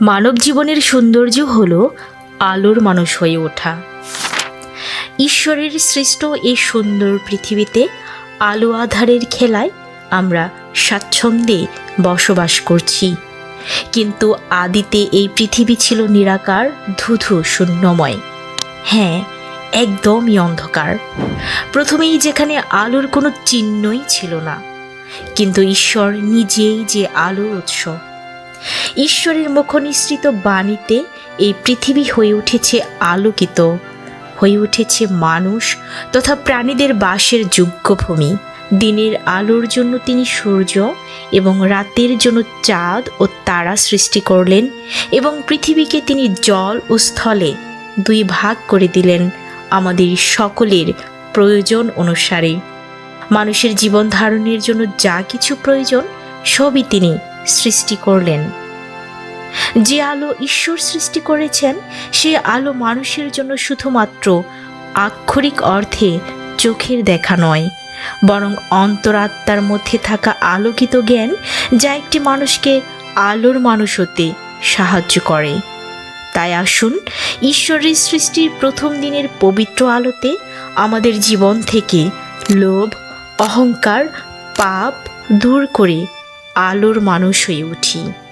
মানব জীবনের সৌন্দর্য হল আলোর মানুষ হয়ে ওঠা। ঈশ্বরের সৃষ্ট এই সুন্দর পৃথিবীতে আলো আধারের খেলায় আমরা স্বাচ্ছন্দ্যে বসবাস করছি। কিন্তু আদিতে এই পৃথিবী ছিল নিরাকার, ধুধু, শূন্যময়। হ্যাঁ একদমই অন্ধকার। প্রথমেই যেখানে আলোর কোনো চিহ্নই ছিল না। কিন্তু ঈশ্বর নিজেই যে আলোর উৎস ঈশ্বরের মুখনিসৃত বাণীতে এই পৃথিবী হয়ে উঠেছে আলোকিত, হয়ে উঠেছে মানুষ তথা প্রাণীদের বাসের যোগ্য ভূমি দিনের আলোর জন্য তিনি সূর্য এবং রাতের জন্য চাঁদ ও তারা সৃষ্টি করলেন এবং পৃথিবীকে তিনি জল ও স্থলে দুই ভাগ করে দিলেন আমাদের সকলের প্রয়োজন অনুসারে। মানুষের জীবন ধারণের জন্য যা কিছু প্রয়োজন, সবই তিনি সৃষ্টি করলেন। যে আলো ঈশ্বর সৃষ্টি করেছেন, সে আলো মানুষের জন্য শুধুমাত্র আক্ষরিক অর্থে চোখের দেখা নয়, বরং অন্তরাত্মার মধ্যে থাকা আলোকিত জ্ঞান, যা একটি মানুষকে আলোর মানুষ হতে সাহায্য করে। তাই আসুন, ঈশ্বরের সৃষ্টির প্রথম দিনের পবিত্র আলোতে আমাদের জীবন থেকে লোভ, অহংকার, পাপ দূর করে আলোর মানুষ হয়ে উঠি।